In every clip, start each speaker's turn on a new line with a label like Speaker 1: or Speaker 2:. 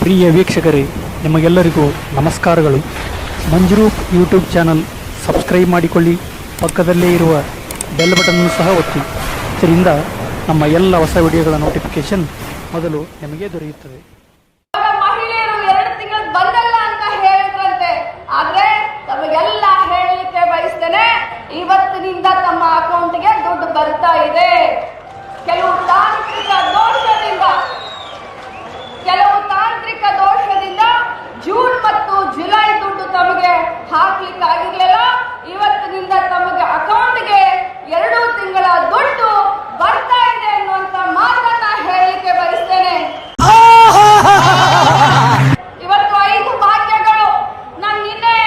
Speaker 1: ಪ್ರಿಯ ವೀಕ್ಷಕರೇ, ನಿಮಗೆಲ್ಲರಿಗೂ ನಮಸ್ಕಾರಗಳು. ಮಂಜುರೂಪ್ ಯೂಟ್ಯೂಬ್ ಚಾನಲ್ ಸಬ್ಸ್ಕ್ರೈಬ್ ಮಾಡಿಕೊಳ್ಳಿ, ಪಕ್ಕದಲ್ಲೇ ಇರುವ ಬೆಲ್ ಬಟನ್ ಸಹ ಒತ್ತಿ. ಇದರಿಂದ ನಮ್ಮ ಎಲ್ಲ ಹೊಸ ವಿಡಿಯೋಗಳ ನೋಟಿಫಿಕೇಶನ್ ಮೊದಲು ನಿಮಗೆ ದೊರೆಯುತ್ತದೆ.
Speaker 2: ಇವತ್ತಿನಿಂದ ತಮ್ಮ ಅಕೌಂಟ್ಗೆ ದುಡ್ಡು ಬರ್ತಾ ಇದೆ. ಕೆಲವು ತಾಂತ್ರಿಕ ದೋಷದಿಂದ ಕೆಲವು ತಾಂತ್ರಿಕ ದೋಷದಿಂದ ಜೂನ್ ಮತ್ತು ಜುಲೈ ದುಡ್ಡು ತಮಗೆ ಹಾಕ್ಲಿಕ್ಕೆ ಆಗಿರ್ಲಿಲ್ಲ ಇವತ್ತಿನಿಂದ ತಮಗೆ ಅಕೌಂಟ್ಗೆ ಎರಡು ತಿಂಗಳ ದುಡ್ಡು ಬರ್ತಾ ಇದೆ ಅನ್ನುವಂತ ಮಾತನ್ನ ಹೇಳಲಿಕ್ಕೆ ಬಯಸ್ತೇನೆ ಇವತ್ತು ಐದು ಭಾಗ್ಯಗಳು ನಾನು ನಿನ್ನೆ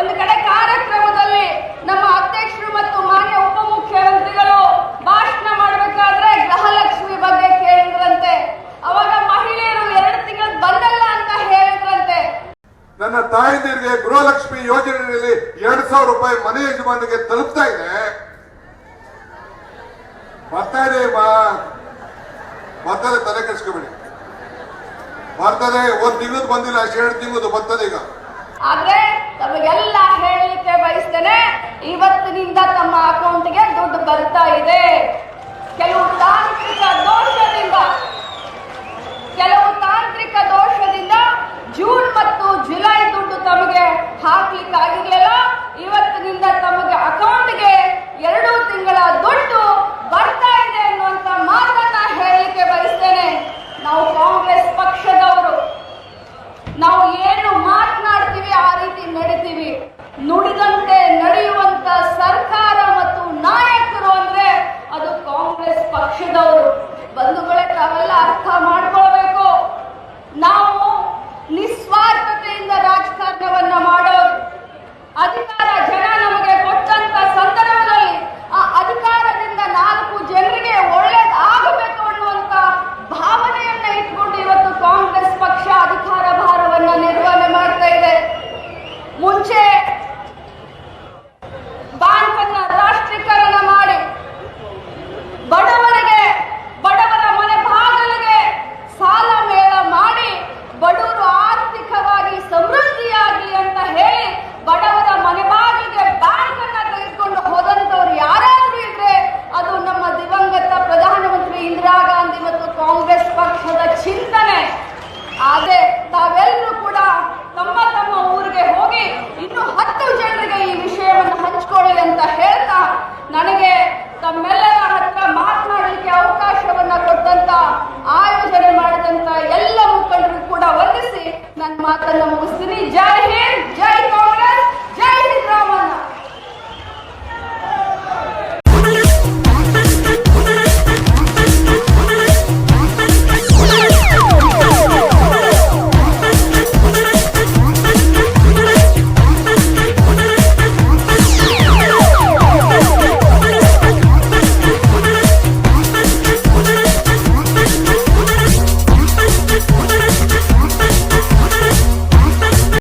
Speaker 2: ಒಂದು ಕಡೆ ಕಾರ್ಯಕ್ರಮದಲ್ಲಿ ನಮ್ಮ ಅಧ್ಯಕ್ಷರು ಮತ್ತು ಮಾನ್ಯ ಉಪಮುಖ್ಯಮಂತ್ರಿಗಳು ಭಾಷಣ ಮಾಡಬೇಕಾದ್ರೆ ಗೃಹಲಕ್ಷ್ಮಿ ಬಗ್ಗೆ ಕೇಳಿದ್ರಂತೆ ಅವಾಗ ಮಹಿಳೆಯರು ಎರಡು ತಿಂಗಳು ಬಂದಲ್ಲ ಅಂತ ಹೇಳಿದ್ರಂತೆ
Speaker 3: ನನ್ನ ತಾಯಂದಿರಿಗೆ ಗೃಹಲಕ್ಷ್ಮಿ ಯೋಜನೆಯಲ್ಲಿ ಎರಡ್ ಸಾವಿರ ರೂಪಾಯಿ ಮನೆ ಯಜಮಾನಿಗೆ ತಲುಪ್ತಾ ಇದೆ? ಬರ್ತಾ ಇದೆ ಮಾ ಬರ್ತದೆ, ತಲೆ ಕೆಡಿಸ್ಕೋಬೇಡಿ. ಬರ್ತದೆ, ಒಂದ್ ತಿಂಗಳದ್ದು ಬಂದಿಲ್ಲ ಎರಡು ತಿಂಗಳು ಬರ್ತದೆ ಈಗ
Speaker 2: ಆದ್ರೆ ತಮಗೆಲ್ಲ ಹೇಳಲಿಕ್ಕೆ ಬಯಸ್ತೇನೆ ಇವತ್ತಿನಿಂದ ತಮ್ಮ ಅಕೌಂಟ್ಗೆ ದುಡ್ಡು ಬರ್ತಾ ಇದೆ ಕೆಲವು ತಾಂತ್ರಿಕ ದೋಷದಿಂದ ಕೆಲವು ತಾಂತ್ರಿಕ ದೋಷದಿಂದ ಜೂನ್ ಮತ್ತು ಜುಲೈ ದುಡ್ಡು ತಮಗೆ ಹಾಕ್ಲಿಕ್ಕೆ ಆಗಿರ್ಲಿಲ್ಲ. ಇವತ್ತಿನಿಂದ ತಮಗೆ ಅಕೌಂಟ್ಗೆ ಎರಡು ತಿಂಗಳ ದುಡ್ಡು ಬರ್ತಾ ಇದೆ ಅನ್ನುವಂತ ಮಾತನ್ನ ಹೇಳಲಿಕ್ಕೆ ಬಯಸ್ತೇನೆ. ನಾವು ಕಾಂಗ್ರೆಸ್ ಪಕ್ಷದವರು. ನಾವು ಏನು ಮಾತನಾಡ್ತೀವಿ ಆ ರೀತಿ ನಡಿತೀವಿ. ನುಡಿದಂತೆ ನಡೆಯುವಂತ ಸರ್ಕಾರ ಮತ್ತು ನಾಯಕರು ಅಂದ್ರೆ ಅದು ಕಾಂಗ್ರೆಸ್ ಪಕ್ಷದವರು. matan, lo